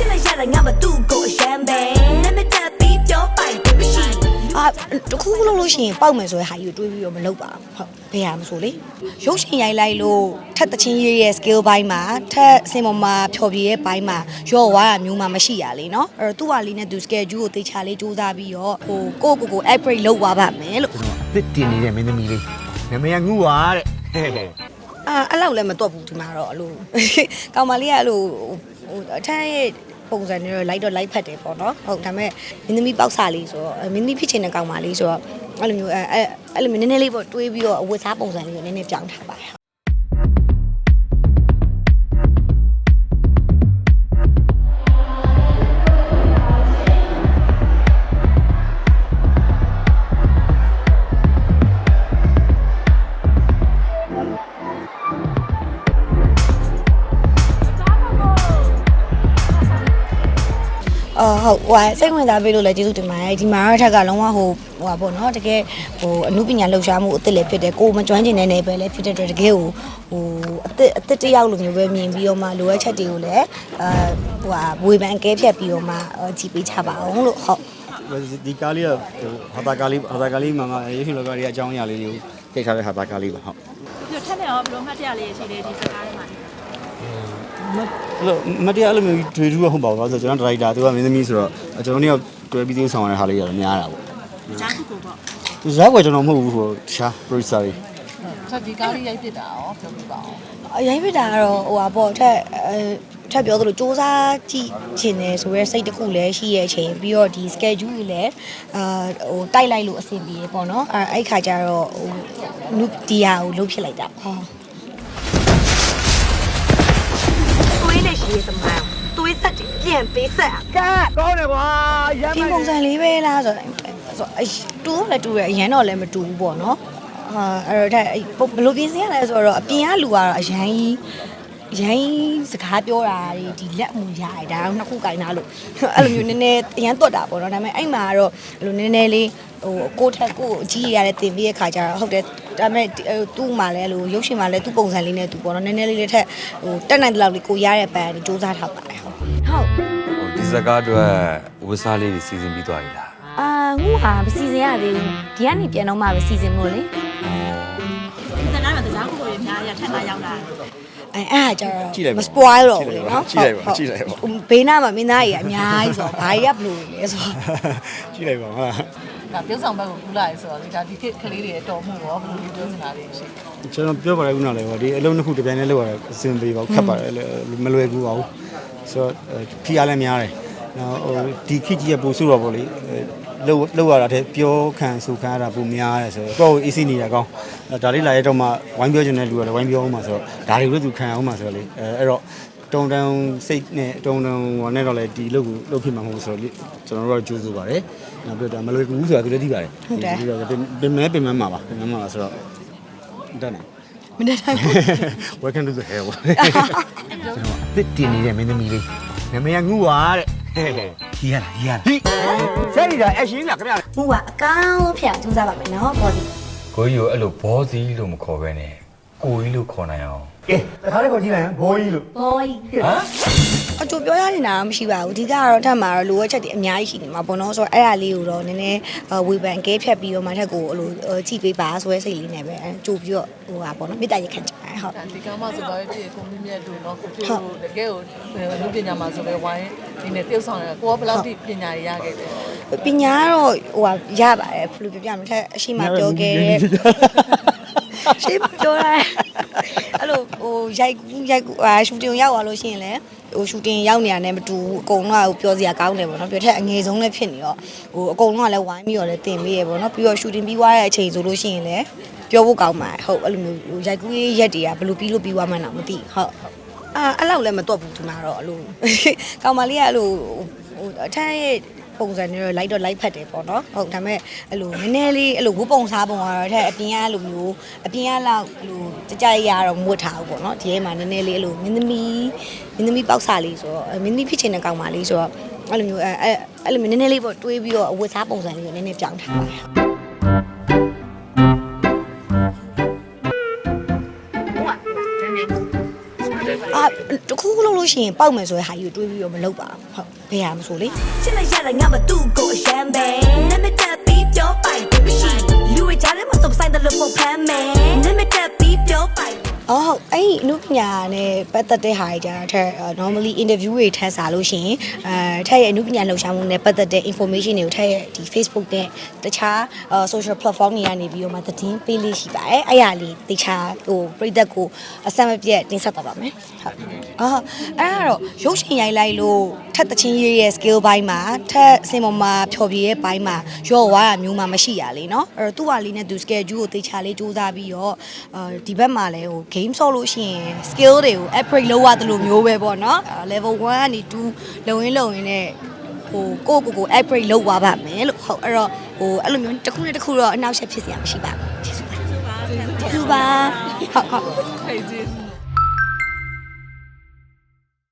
ချစ်လိုက်ရတာငါမသူ့ကိုအရန်ပဲနာမည်တက်ပြီးပြောပိုင်တယ်မရှိအာတခုခုလုပ်လို့ရှိရင်ပေါက်မယ်ဆိုတဲ့ဟာကြီးကိုတွေးပြီးတော့မလုပ်ပါဘူးဟုတ်ဘယ်ဟာမဆိုလေရုပ်ရှင်ရိုက်လိုက်လို့ထက်တချင်းရေးရဲ့ skill ဘိုင်းမှာထက်အစင်ပေါ်မှာဖြော်ပြရဲ့ဘိုင်းမှာရော့ဝါတာမျိုးမှမရှိရလေနော်အဲ့တော့သူ့ဟာလေးနဲ့သူ schedule ကိုတေချာလေးစူးစမ်းပြီးတော့ဟိုကိုယ့်ကိုယ်ကို upgrade လုပ်သွားပါမယ်လို့ကျွန်တော်အစ်တင်နေတဲ့မင်းသမီးလေးနာမည်ကငူပါတဲ့ဟဲ့ဟဲ့အာအဲ့လောက်လည်းမတော့ဘူးဒီမှာတော့အဲ့လိုကောင်မလေးကအဲ့လိုဟိုအထက်ရဲ့ ပုံစံနဲ့တော့ light တော့ light ဖတ်တယ်ပေါ့နော်ဟုတ်ဒါပေမဲ့မင်းသမီးပေါက်စာလေးဆိုတော့မင်းသမီးဖြစ်ချင်တဲ့ကောင်မလေးဆိုတော့အဲ့လိုမျိုးအဲအဲ့အဲ့လိုမျိုးနည်းနည်းလေးပေါ့တွေးပြီးတော့အဝတ်စားပုံစံလေးကိုနည်းနည်းပြောင်းထားပါတယ် ဟုတ်ဟိုစိတ်ဝင်စားပေးလို့လည်းကျေးဇူးတင်ပါတယ်ဒီမှာတော့ထက်ကလုံးဝဟိုဟိုပါပေါ့နော်တကယ်ဟိုအမှုပညာလှူရှားမှုအစ်စ်လည်းဖြစ်တယ်ကိုယ်မကျွမ်းကျင်တဲ့နယ်ပယ်လည်းဖြစ်တဲ့အတွက်တကယ်ဟိုဟိုအစ်စ်အစ်စ်တယောက်လိုမျိုးပဲမြင်ပြီးတော့မှလိုအပ်ချက်တွေကိုလည်းအာဟိုဟာဝေဖန်ကဲဖြတ်ပြီးတော့မှကြည်ပေးချပါအောင်လို့ဟုတ်ဒီကားလေးကဟိုဟာတာကားလေးဟာတာကားလေးမှာမှရုပ်ရှင်လောကကြီးအကြောင်းအရာလေးတွေကိုထိတ်ထားတဲ့ဟာတာကားလေးပါဟုတ်ပြီးတော့ထက်နဲ့ရောဘယ်လိုမှတ်တရလေးရှိတယ်ဒီစကားထဲမှာအဲ့လို မတရားအဲ့လိုမျိုးတွေထူးရဟုတ်ပါဘူးဆိုတော့ကျွန်တော်ဒါရိုက်တာသူကမင်းသမီးဆိုတော့ကျွန်တော်တို့ကတွဲပြီးသေးဆောင်ရတဲ့ဟာလေးရတော့များတာပေါ့ဂျားခုကိုပေါ့သူဇာတ်ကကျွန်တော်မဟုတ်ဘူးဟိုတခြား producer တွေဆက်ဒီကားလေးရိုက်ပြစ်တာရောပြောပြပါအောင်အရင်ပြတာကတော့ဟိုပါပေါ့ထက်အဲထက်ပြောသလိုစူးစမ်းကြည့်ချင်တယ်ဆိုရဲစိတ်တစ်ခုလည်းရှိရဲ့အချိန်ပြီးတော့ဒီ schedule ကြီးလည်းအာဟိုတိုက်လိုက်လို့အဆင်ပြေပေါ့နော်အဲအဲ့ခါကျတော့ဟိုနုဒီယာကိုလှုပ်ဖြစ်လိုက်တာဟောသွေး နဲ့ရှိရဲ့သမိုင်းသွေးဆက်တယ်ပြန်ပေးဆက်အောင်ကဲကောင်းတယ်ကွာရမ်းဒီပုံစံလေးပဲလားဆိုတော့ဆိုအတူတော့လည်းတူရအရန်တော့လည်းမတူဘူးပေါ့နော်အာအဲ့တော့အဲ့ဘယ်လိုပြင်စင်ရလဲဆိုတော့အပြင်ကလူကတော့အရန်ကြီး ရိုင်းစကားပြောတာတွေဒီလက်မှုရရဒါတော့နှစ်ခုကင်တာလို့အဲ့လိုမျိုးနည်းနည်းအရန်တွတ်တာပေါ့နော်ဒါပေမဲ့အဲ့မှာကတော့အဲ့လိုနည်းနည်းလေးဟိုကိုထက်ကိုအကြီးရရတဲ့တင်ပြီးရဲ့ခါကျတော့ဟုတ်တယ်ဒါပေမဲ့သူ့မှာလည်းအဲ့လိုရုပ်ရှင်မှာလည်းသူ့ပုံစံလေးနဲ့သူပေါ့နော်နည်းနည်းလေးလေးထက်ဟိုတက်နိုင်တဲ့လောက်လေးကိုရတဲ့ပန်းတွေစူးစမ်းထားပါတယ်ဟုတ်ဟုတ်ဟိုဒီစကားအတွက်ဝတ်စားလေးတွေစီစဉ်ပြီးသွားပြီလားအာငူဟာမစီစဉ်ရသေးဘူးဒီကနေပြန်တော့မှပဲစီစဉ်မို့လေဒီစကားမှာဂျားခုကိုရများရထက်လာရောက်လာတယ် အဲအဲ့ဟာကျတော့မ spoil တော့ဘူးလေနော်ကြည့်လိုက်ပါကြည့်လိုက်ပါဘေးနားမှာမင်းသားကြီးအများကြီးဆိုတော့ဘာကြီးကဘလို့လဲဆိုတော့ ကြည့်လိုက်ပါဟုတ်လား ဒါပြုံးဆောင်ဘက်ကိုကူးလာရဆိုတော့ဒီဒါဒီခေတ်ကလေးတွေတော်မှုရောဘယ်လိုပြောစင်တာတွေရှိလဲ ကျွန်တော်ပြောပါရခုနလည်းပေါ့ဒီအလုံးတစ်ခုတစ်ပြိုင်တည်းလောက်ရအဆင်ပြေပါဘူးခက်ပါတယ်မလွယ်ကူပါဘူးဆိုတော့ဖီအားလည်းများတယ်နော်ဟိုဒီခိကြီးကပို့ဆိုတော့ပေါ့လေ လောက်လောက်ရတာတဲ့ပြောခံဆိုခံရတာပိုများတယ်ဆိုတော့ကိုယ့်ကို easy နေရကောင်းဒါလေးလာရတော့မှဝိုင်းပြောချင်တဲ့လူကလည်းဝိုင်းပြောအောင်မှာဆိုတော့ဒါတွေကိုသူခံအောင်မှာဆိုတော့လေအဲအဲ့တော့တုံတန်းစိတ်နဲ့တုံတန်းဟိုနဲ့တော့လေဒီလုတ်ကိုလုတ်ဖြစ်မှာမဟုတ်ဘူးဆိုတော့ကျွန်တော်တို့ကကြိုးစားပါတယ်နောက်ပြီးတော့မလွယ်ကူဘူးဆိုတာသူလည်းသိပါတယ်ဒီတော့ပင်မဲပင်မဲမှာပါပင်မဲမှာပါဆိုတော့တက်နေမနေ့တိုင်း Welcome to the hell ကျွန်တော်အစ်တင်နေတဲ့မင်းသမီးလေးနာမည်ကငူပါတဲ့ ဟဲ့ဟဲ့ကြီးရလားကြီးရလားဟိဆက်ရတာအရှင်လားခင်ဗျာငူကအကောင်းဖျက်စူးစမ်းပါမယ်နော်ဘောစီကိုကြီးကိုအဲ့လိုဘောစီလို့မခေါ်ဘဲနဲ့ကိုကြီးလို့ခေါ်နိုင်အောင်ကဲတခါလေးခေါ်ကြည့်လိုက်ဟမ်ဘောကြီးလို့ဘောကြီးဟမ် အတူပြောရနေတာမရှိပါဘူးဒီကတော့ထပ်မှာတော့လိုအပ်ချက်တွေအများကြီးရှိနေမှာပေါ့နော်ဆိုတော့အဲ့ဒါလေးကိုတော့နည်းနည်းဝေဖန်ကဲဖြတ်ပြီးတော့မှထက်ကိုအလိုကြည့်ပေးပါဆိုရဲစိတ်လေးနဲ့ပဲကြိုပြီးတော့ဟိုပါပေါ့နော်မေတ္တာရခံချင်ပါဟုတ်ဒီကောင်မဆိုတော့ပြည့်ကိုမြင့်မြတ်တို့နော်ကိုပြည့်တို့တကယ်ကိုလူပညာမှာဆိုပဲဝိုင်းဒီနဲ့တယောက်ဆောင်ရကိုကဘယ်လောက်ထိပညာရရခဲ့တယ်ပညာကတော့ဟိုရပါတယ်ဘယ်လိုပြပြမလဲအရှိမပြောခဲ့တဲ့ရှင်းပြောရဲအဲ့လိုဟိုရိုက်ရိုက်ရှူတင်ရောက်လာလို့ရှိရင်လည်း ဟိုရှူတင်ရောက်နေရတယ်မတူဘူးအကုန်လုံးကပြောစရာကောင်းတယ်ပေါ့နော်ပြောထက်အငယ်ဆုံးလည်းဖြစ်နေတော့ဟိုအကုန်လုံးကလည်းဝိုင်းပြီးတော့လည်းတင်ပေးရပေါ့နော်ပြီးတော့ရှူတင်ပြီးသွားတဲ့အချိန်ဆိုလို့ရှိရင်လည်းပြောဖို့ကောင်းပါတယ်ဟုတ်အဲ့လိုမျိုးဟိုရိုက်ကူးရေးရက်တွေကဘယ်လိုပြီးလို့ပြီးသွားမှန်းတော့မသိဟုတ်အာအဲ့လောက်လည်းမတော့ဘူးဒီမှာတော့အဲ့လိုကောင်မလေးကအဲ့လိုဟိုအထက်ရဲ့ ပုံစံနဲ့တော့ light တော့ light ဖတ်တယ်ပေါ့နော်ဟုတ်ဒါပေမဲ့အဲ့လိုနည်းနည်းလေးအဲ့လိုဝတ်ပုံစားပုံကတော့အဲ့ထက်အပြင်ကအဲ့လိုမျိုးအပြင်ကလောက်အဲ့လိုကြကြရရတော့မဝတ်ထားဘူးပေါ့နော်ဒီထဲမှာနည်းနည်းလေးအဲ့လိုမင်းသမီးမင်းသမီးပေါက်စာလေးဆိုတော့မင်းသမီးဖြစ်ချင်တဲ့ကောင်မလေးဆိုတော့အဲ့လိုမျိုးအဲ့အဲ့လိုမျိုးနည်းနည်းလေးပေါ့တွေးပြီးတော့အဝတ်စားပုံစံလေးကိုနည်းနည်းပြောင်းထားပါတယ် လုပ်လို့ရှိရင်ပေါက်မယ်ဆိုတဲ့ဟာကြီးကိုတွေးပြီးတော့မလုပ်ပါဘူးဟုတ်ဘယ်ဟာမဆိုလေချစ်လိုက်ရတာငါမသူ့ကိုအရှမ်းပဲနာမည်တက်ပြီးပြောပိုင်တယ်မရှိလူတွေကြားထဲမှာစုံဆိုင်တယ်လို့ပုံဖမ်းမယ်နာမည်တက်ပြီးပြောပိုင် ။အော်ဟုတ်အဲ့ဒီအမှုပညာနဲ့ပတ်သက်တဲ့ဟာတွေကြာထက် normally interview တွေထက်စားလို့ရှိရင်အဲထက်ရဲ့အမှုပညာလှုပ်ရှားမှုနဲ့ပတ်သက်တဲ့ information တွေကိုထက်ရဲ့ဒီ Facebook နဲ့တခြား social platform တွေကနေပြီးတော့မှသတင်းပေးလေးရှိပါတယ်။အဲ့ဒါလေးတခြားဟိုပရိသတ်ကိုအဆက်မပြတ်တင်ဆက်သွားပါမယ်။ဟုတ်။အော်အဲ့ဒါတော့ရုပ်ရှင်ရိုက်လိုက်လို့ထက်တချင်းရေးရဲ့ skill ဘိုင်းမှာထက်အစင်ပေါ်မှာဖြော်ပြရဲ့ဘိုင်းမှာရော့ဝါတာမျိုးမှမရှိရလေနော်။အဲ့တော့သူ့ဟာလေးနဲ့သူ schedule ကိုတခြားလေးစူးစမ်းပြီးတော့ဒီဘက်မှာလည်းဟို game ဆော့လို့ရှိရင် skill တွေကို upgrade လုပ်ရတယ်လို့မျိုးပဲပေါ့နော် level 1ကနေ2လုံရင်းလုံရင်းနဲ့ဟိုကိုကိုကို upgrade လုပ်သွားပါမယ်လို့ဟုတ်အဲ့တော့ဟိုအဲ့လိုမျိုးတစ်ခုနဲ့တစ်ခုတော့အနောက်ရှက်ဖြစ်စရာမရှိပါဘူးကျေးဇူးပါကျေးဇူးပါဟုတ်ဟုတ်ဟဲ့